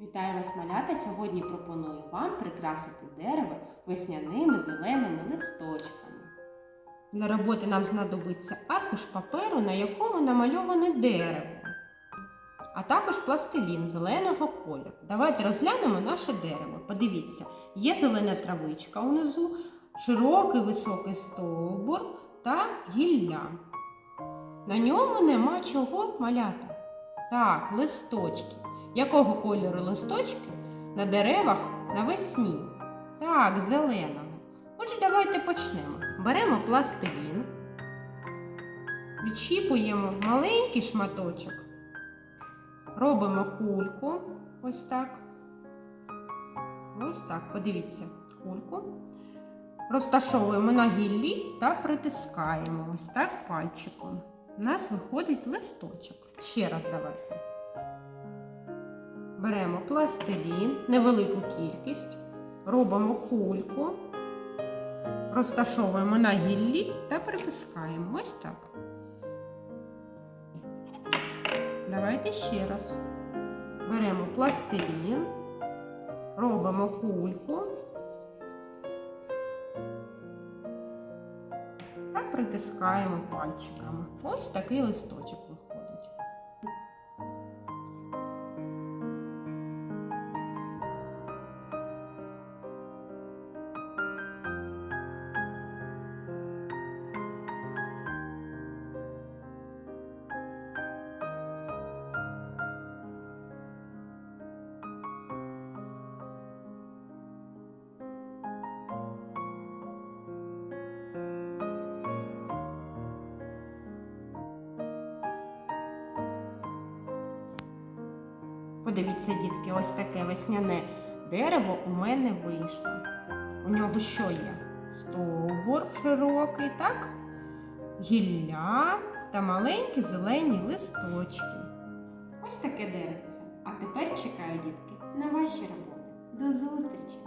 Вітаю вас, малята! Сьогодні пропоную вам прикрасити дерево весняними зеленими листочками. Для роботи нам знадобиться аркуш паперу, на якому намальоване дерево, а також пластилін зеленого кольору. Давайте розглянемо наше дерево. Подивіться, є зелена травичка унизу, широкий високий стовбур та гілля. На ньому нема чого малята. Так, листочки. Якого кольору листочки на деревах навесні? Так, зеленого. Отже, давайте почнемо. Беремо пластилін, відчіпуємо маленький шматочок, робимо кульку. Ось так. Ось так, подивіться, кульку. Розташовуємо на гіллі та притискаємо ось так пальчиком. У нас виходить листочок. Ще раз давайте. Беремо пластилін, невелику кількість, робимо кульку, розташовуємо на гіллі та притискаємо. Ось так. Давайте ще раз. Беремо пластилін, робимо кульку та притискаємо пальчиками. Ось такий листочок Подивіться, дітки, ось таке весняне дерево у мене вийшло. У нього що є? Стовбур широкий, так? Гілля та маленькі зелені листочки. Ось таке деревце. А тепер чекаю, дітки, на ваші роботи. До зустрічі!